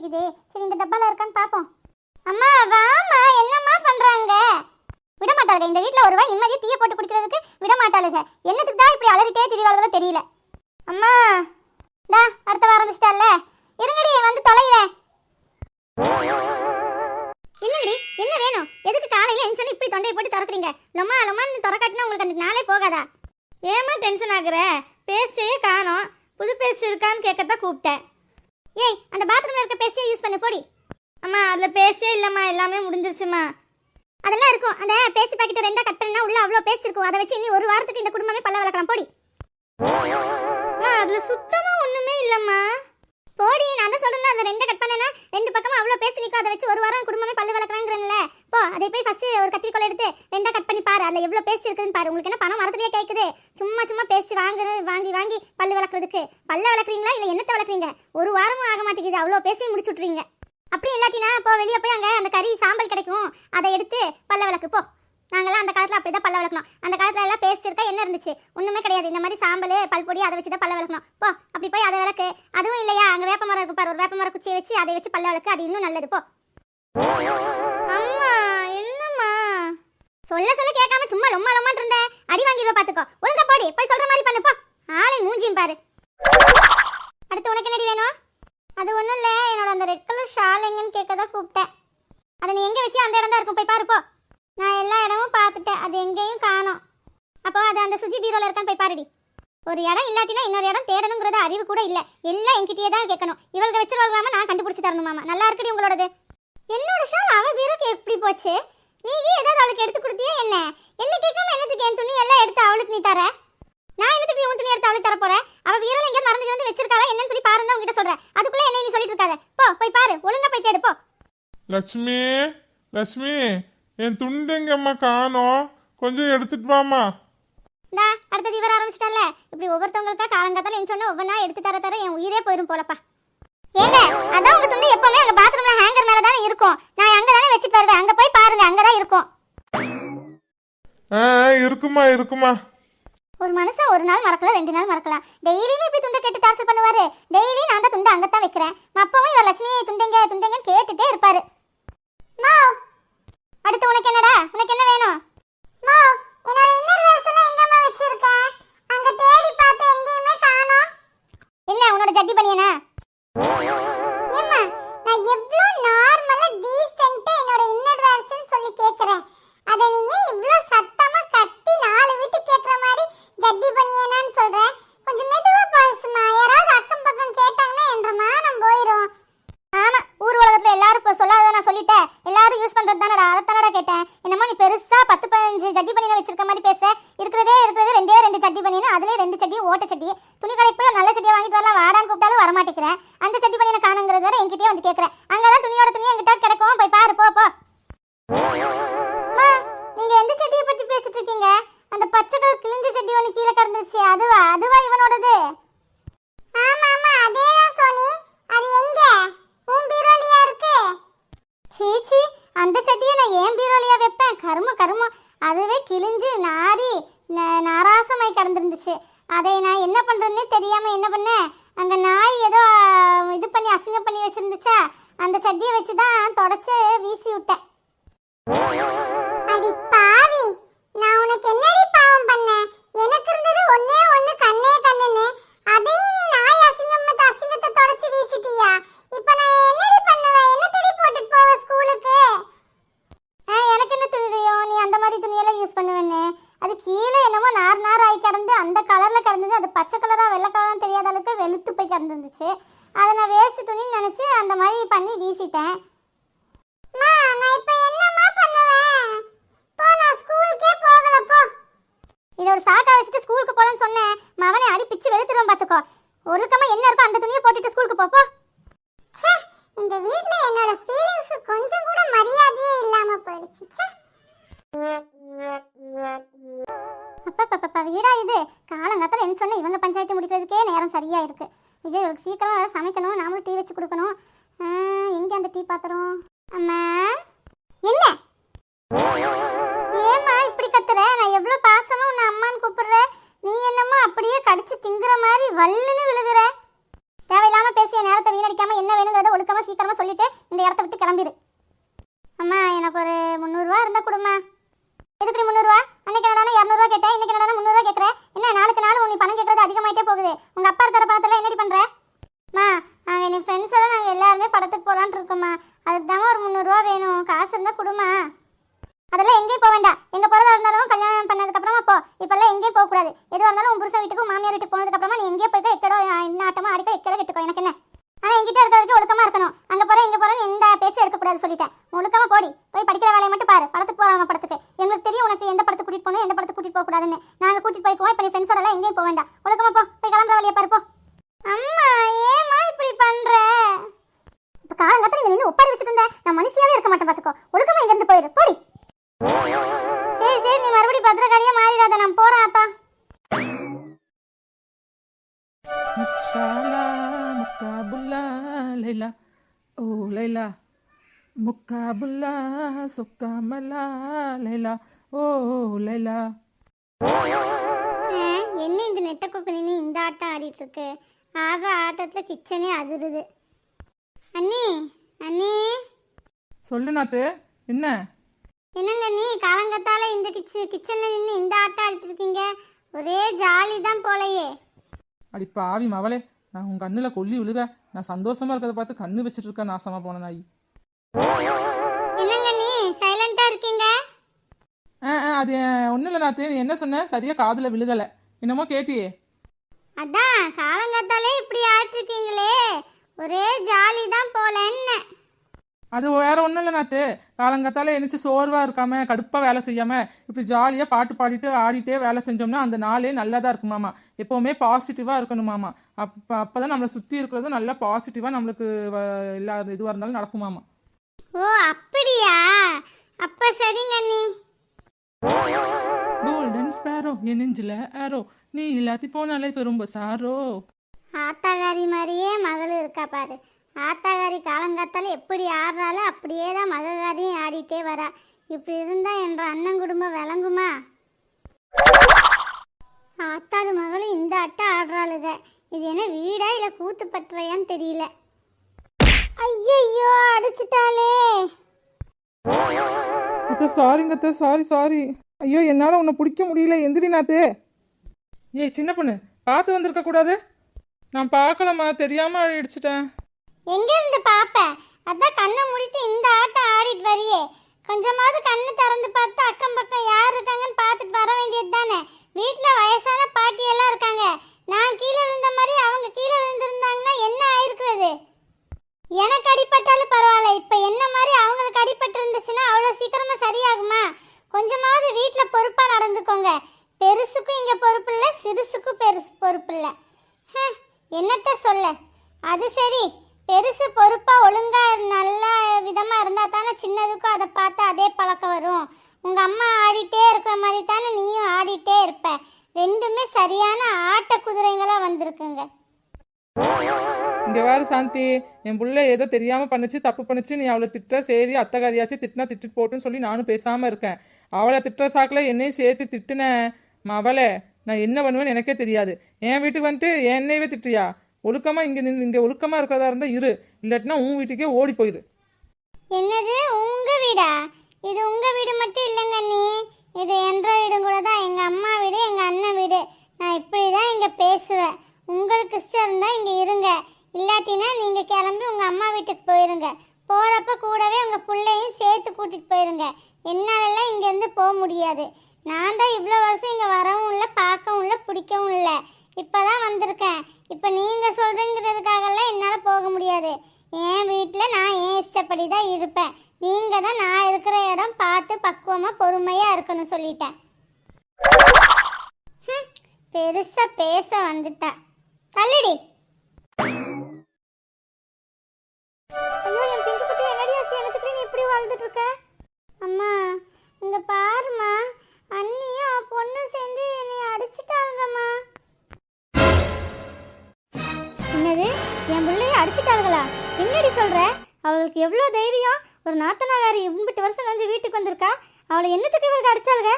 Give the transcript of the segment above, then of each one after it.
மாட்டேங்குதே சரி இந்த டப்பால இருக்கான்னு பாப்போம். அம்மா வாமா என்னம்மா பண்றாங்க? விட மாட்டாளுங்க இந்த வீட்ல ஒருவா நிம்மதியா தீய போட்டு குடிக்கிறதுக்கு விட மாட்டாளுங்க என்னத்துக்கு தான் இப்படி அலறிட்டே திரிவாளுகளோ தெரியல. அம்மா டா அடுத்த வாரம் ஆரம்பிச்சிட்டால இருங்கடி வந்து தொலைகிறேன் என்னடி என்ன வேணும்? எதுக்கு காலையில எந்திரிச்சோன்னு இப்படி தொண்டையை போட்டு திறக்குறீங்க லொம்மா லொம்மான்னு திறக்காட்டினா உங்களுக்கு அந்த நாளே போகாதா? ஏமா டென்ஷன் ஆகுற? பேசியே காணோம். புது பேஸ்ட் இருக்கான்னு கேட்கத்தான் கூப்பிட்டேன். ஏய் அந்த பாத்ரூம்ல இருக்க பேஸ்டே யூஸ் பண்ணு போடி. அம்மா அதுல பேஸ்டே இல்லம்மா எல்லாமே முடிஞ்சிருச்சுமா அதெல்லாம் இருக்கும். அந்த பேஸ்ட் பாக்கெட் ரெண்டா கட் பண்ணா உள்ள அவ்வளோ பேஸ்ட் இருக்கும். அதை வச்சு இனி ஒரு வாரத்துக்கு இந்த குடும்பமே பல்ல வளர்க்கலாம். போடி. அம்மா அதுல சுத்தமா ஒண்ணுமே இல்லம்மா. போடி நான் தான் சொல்றேன் அந்த ரெண்டை கட் பண்ணனா ரெண்டு பக்கமா அவ்வளோ பேஸ்ட் நிற்கும் அதை வச்சு ஒரு வாரம் குடும்பமே பல்லு வளர்க்குறாங்கிறேன்ல போ அதை போய் ஃபர்ஸ்ட் ஒரு கத்திரிக்கோல் எடுத்து ரெண்டா கட் பண்ணி பாரு. அதுல எவ்வளோ பேஸ்ட் இருக்குன்னு பாரு. உங்களுக்கு என்ன பணம் மரத்துலயே கேட்குது வாங்குறது வாங்கி வாங்கி பல்லு வளர்க்குறதுக்கு. பல்ல வளர்க்குறீங்களா? இல்லை என்னத்தை வளர்க்குறீங்க? ஒரு வாரமும் ஆக மாட்டேங்குது. அவ்வளோ பேசி முடிச்சு விட்றீங்க அப்படி இல்லாட்டினா இப்போ வெளியே போய் அங்கே அந்த கறி சாம்பல் கிடைக்கும். அதை எடுத்து பல்ல விளக்கு போ. நாங்களாம் அந்த காலத்தில் அப்படி தான் பல்ல வளர்க்கணும். அந்த காலத்துல எல்லாம் பேஸ்ட் இருக்கா என்ன இருந்துச்சு? ஒன்றுமே கிடையாது. இந்த மாதிரி சாம்பல் பல்பொடி அதை வச்சு தான் பல்ல வளர்க்கணும். போ அப்படி போய் அதை விளக்கு அதுவும் இல்லையா? அங்கே வேப்ப மரம் இருக்கு பாரு. ஒரு வேப்ப மரம் குச்சியை வச்சு அதை வச்சு பல்ல வளர்க்கு. அது இன்னும் நல்லது. போ. அம்மா சொல்ல சொல்ல கேட்காம சும்மா லொம்மா லொம்மான் இருந்த. அடி வாங்கிடுவ பாத்துக்கோ. ஒழுங்கா போடி. போய் சொல்ற மாதிரி பண்ணு. போ. ஆளை மூஞ்சியும் பாரு. அடுத்து உனக்கு என்னடி வேணும்? அது ஒண்ணும் இல்ல. என்னோட அந்த ரெட் கலர் ஷால் எங்கன்னு கேட்கதா கூப்பிட்டேன். அதை நீ எங்க வச்சு அந்த இடம் தான் இருக்கும்? போய் பாரு போ. நான் எல்லா இடமும் பார்த்துட்டேன். அது எங்கேயும் காணோம். அப்போ அது அந்த சுஜி பீரோல இருக்கான்னு போய் பாருடி. ஒரு இடம் இல்லாட்டினா இன்னொரு இடம் தேடணுங்கிறது அறிவு கூட இல்ல. எல்லாம் என்கிட்டயே தான் கேட்கணும். இவளுக்கு வச்சிருவாங்களாம? நான் கண்டுபிடிச்சு தரணுமாமா. நல்லா இருக்குடி உங்களோடது. என்னோட ஷால் அவ பீரோக்கு எப்படி போச்சு? நீங்க ஏதாவது அவளுக்கு எடுத்து கொடுத்தியா என்ன? என்ன கேட்காம என்னத்துக்கு என் துணி எல்லாம் எடுத்து அவளுக்கு நீ தர? நான் என்னத்துக்கு உன் துணி எடுத்து அவளுக்கு தர போறேன்? அவ வீரல எங்க மறந்து வந்து வச்சிருக்காளா என்னன்னு சொல்லி பாருங்க உங்ககிட்ட சொல்றேன். அதுக்குள்ள என்ன நீ சொல்லிட்டு இருக்காத. போ போய் பாரு. ஒழுங்கா போய் தேடு போ. லட்சுமி லட்சுமி என் துண்டெங்கம்மா காணோம்? கொஞ்சம் எடுத்துட்டு வாமா இந்தா அடுத்தது இவர் ஆரம்பிச்சிட்டல. இப்படி ஒவ்வொருத்தவங்களுக்கா காலங்காத்தால என் சொன்ன ஒவ்வொன்றா எடுத்து தர தர என் உயிரே போயிரும் போலப்பா. ஏங்க அதான் உங்க துணி எப்பவுமே அங்க பாத்ரூம்ல ஹேங்கர் மேல தானே இருக்கும். நான் வச்சுட்டு வருவேன் அங்க போய் பாருங்க. அங்கதான் இருக்கும். ஆ இருக்குமா இருக்குமா. ஒரு மனுஷன் ஒரு நாள் மறக்கலாம் ரெண்டு நாள் மறக்கலாம். டெய்லியுமே இப்படி துண்டை கேட்டு டார்ச்சர் பண்ணுவாரு. டெய்லி நான் தான் துண்டை அங்கத்தான் வைக்கிறேன். அப்பவும் இவர் லட்சுமி துண்டைங்க துண்டைங்கன்னு கேட்டுட்டே இருப்பாரு. அடுத்து உனக்கு என்ன வேணும் மா என்னோட இன்னர் வேர்ஸ்ல எங்கம்மா வச்சிருக்க அங்க தேடி பார்த்து எங்கேயுமே காணோம் என்ன உன்னோட ஜட்டி பனியனா ஏம்மா நான் எவ்ளோ நார்மலா டீசென்ட்டா என்னோட இன்னர் வேர்ஸ்னு சொல்லி கேக்குறேன் அத நீங்க இவ்ளோ சத்தமா கத்தி நாலு வீட்டு கேக்குற மாதிரி ஜட்டி பனியனான்னு சொல்ற கொஞ்சம் மெதுவா பேசுமா யாராவது அக்கம் பக்கம் கேட்டாங்கன்னா என்ற மானம் போயிரும் ஆமா ஊர் உலகத்துல எல்லாரும் இப்ப சொல்லாத நான் சொல்லிட்டேன் எல்லாரும் யூஸ் பண்றது தானடா அதை தானடா கேட்டேன் என்னமோ நீ பெருசா பத்து பதினஞ்சு ஜட்டி பனியனை வச்சிருக்க மாதிரி பேச இருக்கிறதே இருக்கிறது ரெண்டே ரெண்டு சட்டி பனியன் அதுலயே ரெண்டு சட்டி ஓட்ட சட்டி துணி கடைக்கு போய் ஒரு நல்ல சட்டியை வாங்கிட்டு வரலாம் வாடான்னு கூப்பிட்டாலும் வரமாட்டேங்கிறேன் அந்த சட்டி பனியனை காணுங்கிறது வேற என்கிட்டயே வந்து கேட்கறேன் அங்கதான் துணியோட துணி என்கிட்ட கிடக்கும் போய் பாரு போ போ அம்மா, நீங்க எந்த சட்டியை பத்தி பேசிட்டு இருக்கீங்க அந்த பச்சை கலர் கிழிஞ்ச சட்டி ஒன்று கீழே கிடந்துச்சு அதுவா அதுவா இவனோடது ஆமா ஆமா அதேதான் சோனி அது எங்க உன் பீரோலியா இருக்கு சீச்சி அந்த சட்டியை நான் ஏன் பீரோலியா வைப்பேன் கரும கருமம் அதுவே கிழிஞ்சு நாரி ந- நாராசமாய் கிடந்துருந்துச்சு அதை நான் என்ன டீ பாத்திரம் அம்மா. என்ன? ஏமா இப்படி கத்துற? நான் எவ்வளவு பாசமா உன்னை அம்மான்னு கூப்பிடுறேன் நீ என்னமோ அப்படியே கடிச்சு திங்குற மாதிரி வல்லுன்னு விழுகிற? தேவையில்லாம பேசிய நேரத்தை வீணடிக்காம என்ன வேணுங்கிறத ஒழுக்கமா சீக்கிரமா சொல்லிட்டு இந்த இடத்த விட்டு கிளம்பிடு அம்மா எனக்கு ஒரு முந்நூறுரூவா இருந்தா கொடுமா எதுக்கு முந்நூறுரூவா அன்னைக்கு என்னடா இரநூறுவா கேட்டேன். இன்னைக்கு என்னடா முந்நூறுவா கேட்குறேன் என்ன நாளுக்கு நாள் உனக்கு பணம் கேட்கறது அதிகமாயிட்டே போகுது. உங்க அப்பா இருக்கிற பணத்துல என்னடி பண்ற? மா நாங்கள் என் ஃப்ரெண்ட்ஸோட படத்துக்கு போகலான்னு இருக்கோம்மா. அதுக்கு ஒரு முந்நூறுரூவா வேணும். காசு இருந்தால் கொடுமா அதெல்லாம் எங்கேயும் போக வேண்டாம். எங்க போறதா இருந்தாலும் கல்யாணம் பண்ணதுக்கு அப்புறமா போ. இப்போல்லாம் எங்கேயும் போக கூடாது. எதுவா இருந்தாலும் உன் புருஷன் வீட்டுக்கும் மாமியார் வீட்டுக்கு போனதுக்கு அப்புறமா நீ எங்கேயோ போய்க்கோ எக்கடோ என்ன ஆட்டமோ அடிக்கோ எக்கடோ கெட்டுக்கோ. எனக்கு என்ன? ஆனா எங்கிட்ட இருக்க வரைக்கும் ஒழுக்கமா இருக்கணும். அங்கே போறேன் இங்கே போகிறேன்னு எந்த பேச்சும் எடுக்க கூடாது சொல்லிட்டேன். ஒழுக்கமா போடி. போய் படிக்கிற வேலையை மட்டும் பாரு. படத்துக்கு போறாங்க படத்துக்கு. எங்களுக்கு தெரியும் உனக்கு எந்த படத்துக்கு கூட்டிட்டு போகணும் எந்த படத்துக்கு கூட்டிட்டு போக கூடாதுன்னு நாங்க கூட்டிட்டு போய்க்குவோம். இப்போ நீ ஃப்ரெண்ட்ஸோட எல்லாம் எங்கேயும் போக வேண்டாம். ஒழுக்கமாக போ. போய் கிளம்புற வழியை பாருப்போ முக்காபுல்லா சொக்காமலா லைலா ஓ லைலா என்ன இந்த நெட்ட நின்று இந்த ஆட்டம் ஆடிட்டு இருக்கு? ஆடுற ஆட்டத்துல கிச்சனே அதிருது. அண்ணி அண்ணி. சொல்லு நாத்து என்ன? என்னங்க நீ காலங்கத்தால இந்த கிச்ச கிச்சன்ல நின்று இந்த ஆட்டம் ஆடிட்டு இருக்கீங்க? ஒரே ஜாலி தான் போலயே. அடி பாவி மவளே நான் உன் கண்ணில் கொல்லி விழுக நான் சந்தோஷமா இருக்கிறத பார்த்து கண்ணு வச்சுட்டு இருக்கேன் நாசமா போன நாய். என்னங்க நீ? சைலண்டா இருக்கீங்க? ஆ ஆ அது ஒன்றும் இல்லை நாத்து. நீ என்ன சொன்ன? சரியா காதில் விழுகலை. என்னமோ கேட்டியே. அதான் காலங்கத்தாலே இப்படி ஆடிட்டு இருக்கீங்களே ஒரே ஜாலி தான் போலன்னு. அது வேற ஒன்றும் இல்லை நாத்து. காலங்கத்தால எழுந்துச்சு சோர்வாக இருக்காம கடுப்பாக வேலை செய்யாம இப்படி ஜாலியாக பாட்டு பாடிட்டு ஆடிட்டே வேலை செஞ்சோம்னா அந்த நாளே நல்லதாக இருக்குமாமா எப்போவுமே பாசிட்டிவாக இருக்கணுமாமா அப்போ அப்போ தான் நம்மளை சுற்றி இருக்கிறது நல்லா பாசிட்டிவாக நம்மளுக்கு வ- எல்லா இதுவாக இருந்தாலும் நடக்குமாமா ஓ அப்படியா? அப்ப சரிங்க நீ. கோல்டன் ஸ்பேரோ என் நெஞ்சில் ஆரோ நீ இல்லாத்தி போனாலே இப்ப ரொம்ப சாரோ ஆத்தாகாரி மாதிரியே மகள் இருக்கா பாரு. ஆத்தாகாரி காலங்காத்தால எப்படி ஆடுறாளோ அப்படியே தான் மககாரியும் ஆடிட்டே வரா. இப்படி இருந்தா என்ற அண்ணன் குடும்பம் விளங்குமா? ஆத்தாளு மகளும் இந்த அட்டை ஆடுறாளுக. இது என்ன வீடா இல்ல கூத்து பற்றையான்னு தெரியல. ஐயையோ அடிச்சிட்டாளே. அத்தை சாரிங்க அத்தை சாரி சாரி ஐயோ என்னால் உன்னை பிடிக்க முடியல. எந்திரி நாத்தே. ஏய் சின்ன பொண்ணு பார்த்து வந்திருக்க கூடாது. நான் பார்க்கலம்மா தெரியாம அடிச்சிட்டேன் எங்க இருந்து பாப்ப அதான் கண்ணை மூடிட்டு இந்த ஆட்டம் ஆடிட்டு வரியே. கொஞ்சமாவது கண்ணு திறந்து பார்த்து அக்கம் பக்கம் யார் இருக்காங்கன்னு பார்த்துட்டு வர வேண்டியது தானே வீட்டுல வயசான பாட்டி எல்லாம் இருக்காங்க நான் கீழே விழுந்த மாதிரி அவங்க கீழே விழுந்திருந்தாங்கன்னா என்ன ஆயிருக்கிறது எனக்கு அடிபட்டாலும் பரவாயில்ல இப்ப என்ன மாதிரி அவங்களுக்கு அடிபட்டு இருந்துச்சுன்னா அவ்வளவு சீக்கிரமா சரியாகுமா கொஞ்சமாவது வீட்டுல பொறுப்பா நடந்துக்கோங்க பெருசுக்கும் இங்க பொறுப்பு இல்ல சிறுசுக்கும் பெருசு பொறுப்பு இல்ல ஹம், என்னத்த சொல்ல அது சரி. பெருசு பொறுப்பா ஒழுங்கா நல்ல விதமா இருந்தா தானே சின்னதுக்கும் அதை பார்த்து அதே பழக்கம் வரும். உங்க அம்மா ஆடிட்டே இருக்கிற மாதிரி தானே நீயும் ஆடிட்டே இருப்ப. ரெண்டுமே சரியான ஆட்ட குதிரைங்களா வந்திருக்குங்க. இங்க வேறு சாந்தி. என் புள்ள ஏதோ தெரியாம பண்ணுச்சு தப்பு பண்ணுச்சு. நீ அவளை திட்ட சரி அத்தகாரியாச்சு. திட்டினா திட்டு போட்டுன்னு சொல்லி நானும் பேசாம இருக்கேன். அவளை திட்டுற சாக்கில் என்னையும் சேர்த்து திட்டுன மவளை நான் என்ன பண்ணுவேன்னு எனக்கே தெரியாது. என் வீட்டுக்கு வந்துட்டு என்னையவே திட்டுறியா? ஒழுக்கமா இங்க நின்று இங்க ஒழுக்கமா இருக்கிறதா இருந்தா இரு. இல்லாட்டினா உன் வீட்டுக்கே ஓடி போயிடு. என்னது? உங்க வீடா? இது உங்க வீடு மட்டும் இல்லைங்க நீ இது என்ற வீடும் கூட தான். எங்க அம்மா வீடு எங்க அண்ணன் வீடு. நான் இப்படி தான் இங்க பேசுவேன். உங்களுக்கு இஷ்டம் இருந்தா இங்க இருங்க. இல்லாட்டினா நீங்க கிளம்பி உங்க அம்மா வீட்டுக்கு போயிருங்க. போறப்ப கூடவே உங்க பிள்ளையும் சேர்த்து கூட்டிட்டு போயிருங்க. என்னாலெல்லாம் இங்க இருந்து போக முடியாது. நான் தான் இவ்வளோ வருஷம் இங்க வரவும் இல்லை பார்க்கவும் இல்லை பிடிக்கவும் இல்லை. இப்பதான் வந்திருக்கேன். இப்போ நீங்கள் சொல்றீங்கிறதுக்காகலாம் என்னால் போக முடியாது. என் வீட்டில் நான் என் இஷ்டப்படி தான் இருப்பேன். நீங்கள் தான் நான் இருக்கிற இடம் பார்த்து பக்குவமாக பொறுமையாக இருக்கணும் சொல்லிட்டேன். ஹம், பெருசா பேச வந்துட்டேன் தள்ளிடி. ஐயோ என் பிங்கு குட்டி என்னடி ஆச்சு? எனக்கு நீ இப்படி வாழ்ந்துட்டு இருக்க? அம்மா இங்க பாருமா அண்ணி என்னது? என் பிள்ளைய அடிச்சிட்டாளுகளா? என்னடி சொல்ற? அவளுக்கு எவ்வளோ தைரியம்? ஒரு நாத்தனாகாரி இம்பிட்டு வருஷம் கழிஞ்சு வீட்டுக்கு வந்திருக்கா? அவளை என்னத்துக்கு இவளுக்கு அடிச்சாளுங்க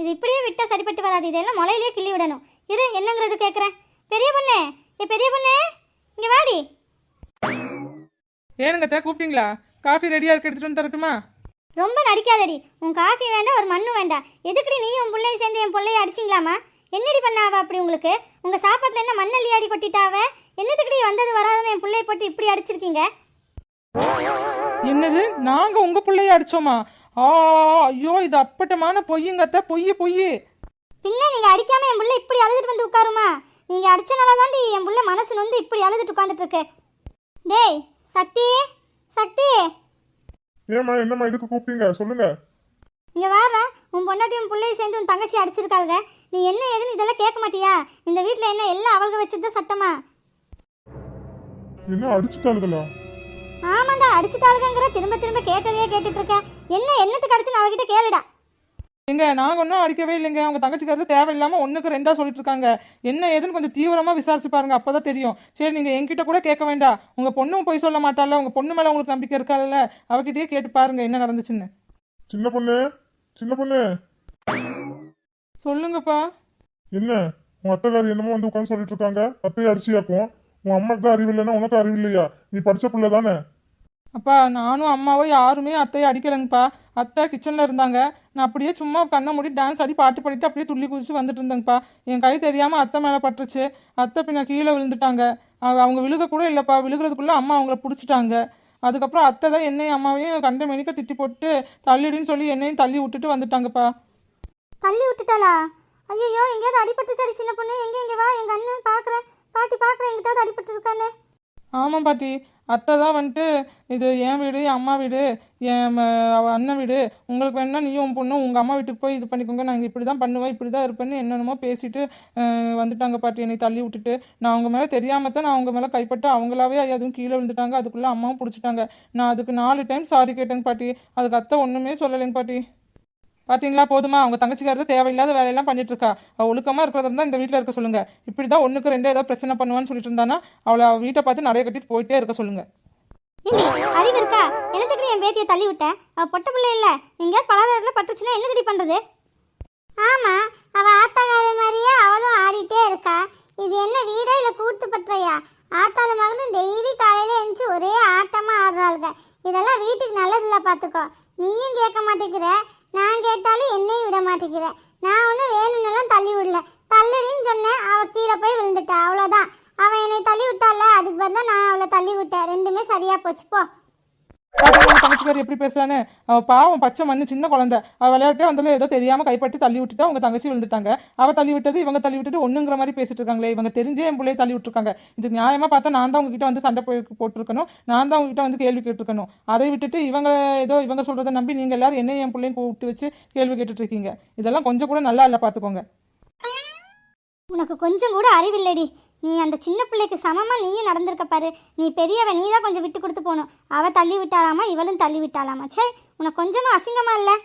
இது இப்படியே விட்டா சரிப்பட்டு வராது. இதெல்லாம் முளையிலேயே கிள்ளி விடணும். இரு என்னங்கிறது கேட்குறேன் பெரிய பொண்ணு ஏ பெரிய பொண்ணு இங்கே வாடி. ஏனுங்க அத்தை கூப்பிட்டீங்களா? காஃபி ரெடியாக இருக்கு எடுத்துகிட்டு வந்து தரட்டுமா? ரொம்ப நடிக்காதடி. உன் காஃபி வேண்டாம் ஒரு மண்ணு வேண்டாம். எதுக்குடி நீ உன் பிள்ளையும் சேர்ந்து என் பிள்ளைய அடிச்சிங்களாமா? என்னடி பண்ணாவ அப்படி உங்களுக்கு? உங்க சாப்பாட்டுல என்ன மண்ணள்ளி அடி கொட்டிட்டாவ என்னத்துக்குடி வந்தது வராதுன்னு என் பிள்ளைய போட்டு இப்படி அடிச்சிருக்கீங்க? என்னது? நாங்க உங்க பிள்ளைய அடிச்சோமா? ஆ ஐயோ இது அப்பட்டமான பொய்யுங்க அத்தை. பொய் பொய் பின்ன நீங்க அடிக்காம என் பிள்ளை இப்படி அழுதுட்டு வந்து உட்காருமா? நீங்க அடிச்சனால தாண்டி என் பிள்ளை மனசு வந்து இப்படி அழுதுட்டு உட்காந்துட்டு இருக்கு டேய் சக்தி சக்தி. ஏம்மா என்னம்மா இதுக்கு கூப்பிட்டீங்க? சொல்லுங்க. இங்க வாரா உன் பொண்டாட்டி உன் பிள்ளைய சேர்ந்து உன் தங்கச்சி அடிச்சிருக்காங்க நீ என்ன ஏதுன்னு இதெல்லாம் கேட்க மாட்டியா? இந்த வீட்ல என்ன எல்லாம் அவளுக வச்சது சட்டமா? என்ன அடிச்சுட்டாளுகளா? ஆமாண்டா அடிச்சுட்டாளுங்கிற திரும்ப திரும்ப கேட்டதையே கேட்டுட்டு இருக்கேன் என்ன என்னத்துக்கு அடிச்சுன்னு அவகிட்ட கேளுடா. எங்க நாங்க ஒன்றும் அடிக்கவே இல்லைங்க. அவங்க தங்கச்சிக்காரது தேவையில்லாம ஒண்ணுக்கு ரெண்டா சொல்லிட்டு இருக்காங்க என்ன ஏதுன்னு கொஞ்சம் தீவிரமா விசாரிச்சு பாருங்க அப்பதான் தெரியும். சரி நீங்க என்கிட்ட கூட கேட்க வேண்டாம் உங்க பொண்ணும் போய் சொல்ல மாட்டால உங்க பொண்ணு மேல உங்களுக்கு நம்பிக்கை இருக்காதுல்ல அவகிட்டயே கேட்டு பாருங்க என்ன நடந்துச்சுன்னு. சின்ன பொண்ணு சின்ன பொண்ணு. சொல்லுங்கப்பா. என்ன? உன் அத்தைக்காரி என்னமோ வந்து உட்காந்து சொல்லிட்டு இருக்காங்க அத்தையை அடிச்சியாக்கும். உன் அம்மாக்கு தான் அறிவு இல்லைன்னா உனக்கு அறிவு இல்லையா? நீ படிச்ச பிள்ளை தானே? அப்பா நானும் அம்மாவும் யாருமே அத்தையை அடிக்கலைங்கப்பா. அத்தை கிச்சனில் இருந்தாங்க. நான் அப்படியே சும்மா கண்ணை மூடி டான்ஸ் ஆடி பாட்டு பாடிட்டு அப்படியே துள்ளி குதிச்சு வந்துட்டு இருந்தேங்கப்பா. என் கை தெரியாமல் அத்தை மேலே பட்டுருச்சு. அத்தை பின்ன கீழே விழுந்துட்டாங்க. அவங்க அவங்க விழுக கூட இல்லைப்பா. விழுகிறதுக்குள்ளே அம்மா அவங்கள பிடிச்சிட்டாங்க. அதுக்கப்புறம் அத்தை தான் என்னையும் அம்மாவையும் கண்ட மெனிக்க திட்டி போட்டு தள்ளிடுன்னு சொல்லி என்னையும் தள்ளி விட்டுட்டு வந்துட்டாங்கப்பா. தள்ளி விட்டுட்டாளா? ஐயோ எங்கேயாவது அடிபட்டுச்சாடி சின்ன பொண்ணு. எங்க எங்க வா. எங்க அண்ணன் எங்கிட்டாவது தானே? ஆமாம் பாட்டி. அத்தை தான் வந்துட்டு இது என் வீடு என் அம்மா வீடு என் அண்ணன் வீடு. உங்களுக்கு வேணா நீயும் உன் பொண்ணும் உங்கள் அம்மா வீட்டுக்கு போய் இது பண்ணிக்கோங்க. நாங்கள் இப்படி தான் பண்ணுவேன் இப்படி தான் இருப்பேன்னு என்னென்னமோ பேசிட்டு வந்துட்டாங்க பாட்டி. என்னை தள்ளி விட்டுட்டு நான் அவங்க மேலே தெரியாமல் தான் நான் அவங்க மேலே கைப்பட்டு அவங்களாவே அதுவும் கீழே விழுந்துட்டாங்க. அதுக்குள்ளே அம்மாவும் பிடிச்சிட்டாங்க. நான் அதுக்கு நாலு டைம் சாரி கேட்டேங்க பாட்டி. அதுக்கு அத்தை ஒன்றுமே சொல்லலைங்க பாட்டி. பார்த்தீங்களா போதுமா? அவங்க தங்கச்சிக்காரது தேவையில்லாத வேலையெல்லாம் பண்ணிட்டு இருக்கா அவள் ஒழுக்கமாக இருக்கிறதா இருந்தால் இந்த வீட்டில் இருக்க சொல்லுங்க. இப்படி தான் ஒன்றுக்கு ரெண்டு ஏதாவது பிரச்சனை பண்ணுவான்னு சொல்லிட்டு இருந்தானா அவளை வீட்டை பார்த்து நிறைய கட்டிட்டு போயிட்டே இருக்க சொல்லுங்க. அறிவு இருக்கா? என்னத்துக்கு என் பேத்தியை தள்ளி விட்டேன் அவள் பொட்ட பிள்ளை இல்லை. எங்கேயாவது பலாதாரத்துல பட்டுச்சுன்னா என்ன தடி பண்ணுறது ஆமாம் அவள் ஆத்தாக்கார மாதிரியே அவளும் ஆடிட்டே இருக்கா. இது என்ன வீடா இல்லை கூட்டு பற்றையா? ஆத்தாள மகளும் டெய்லி காலையில் எழுந்துச்சு ஒரே ஆட்டமாக ஆடுறாளுங்க. இதெல்லாம் வீட்டுக்கு நல்லதில்லை பார்த்துக்கோ நீயும் கேட்க மாட்டேங்கிற. நான் கேட்டாலும் என்னையும் விட மாட்டேங்கிற. நான் ஒன்றும் வேணும்னெல்லாம் தள்ளி விடல. தள்ளுடின்னு சொன்னேன். அவள் கீழே போய் விழுந்துட்டா. அவ்வளோதான் அவன் என்னை தள்ளி விட்டால? அதுக்கு பதிலாக நான் அவளை தள்ளி விட்டேன். ரெண்டுமே சரியாக போச்சு. போ. பாத்தீங்களா உங்க தங்கச்சிக்காரி எப்படி பேசுறான்னு பாவம் பச்சை மண்ணு சின்ன குழந்தை. அவ விளையாட்டே வந்தாலும் ஏதோ தெரியாம கைப்பட்டு தள்ளி விட்டுட்டா அவங்க தங்கச்சி விழுந்துட்டாங்க. அவ தள்ளி விட்டது இவங்க தள்ளி விட்டுட்டு ஒண்ணுங்கிற மாதிரி பேசிட்டு இருக்காங்களே. இவங்க தெரிஞ்சே என் பிள்ளைய தள்ளி விட்டுருக்காங்க. இது நியாயமா பார்த்தா நான் தான் உங்ககிட்ட வந்து சண்டை போய் போட்டிருக்கணும். நான் தான் உங்ககிட்ட வந்து கேள்வி கேட்டிருக்கணும். அதை விட்டுட்டு இவங்க ஏதோ இவங்க சொல்றதை நம்பி நீங்க எல்லாரும் என்ன என் பிள்ளையும் கூப்பிட்டு வச்சு கேள்வி கேட்டுட்டு இருக்கீங்க இதெல்லாம் கொஞ்சம் கூட நல்லா இல்ல பாத்துக்கோங்க. உனக்கு கொஞ்சம் கூட அறிவில்லைடி. நீ அந்த சின்ன பிள்ளைக்கு சமமாக நீயும் நடந்திருக்க பாரு. நீ பெரியவ நீ தான் கொஞ்சம் விட்டு கொடுத்து போகணும். அவ தள்ளி விட்டாலாமா இவளும் தள்ளி விட்டாலாமா? சே உனக்கு கொஞ்சமாக அசிங்கமா இல்லை?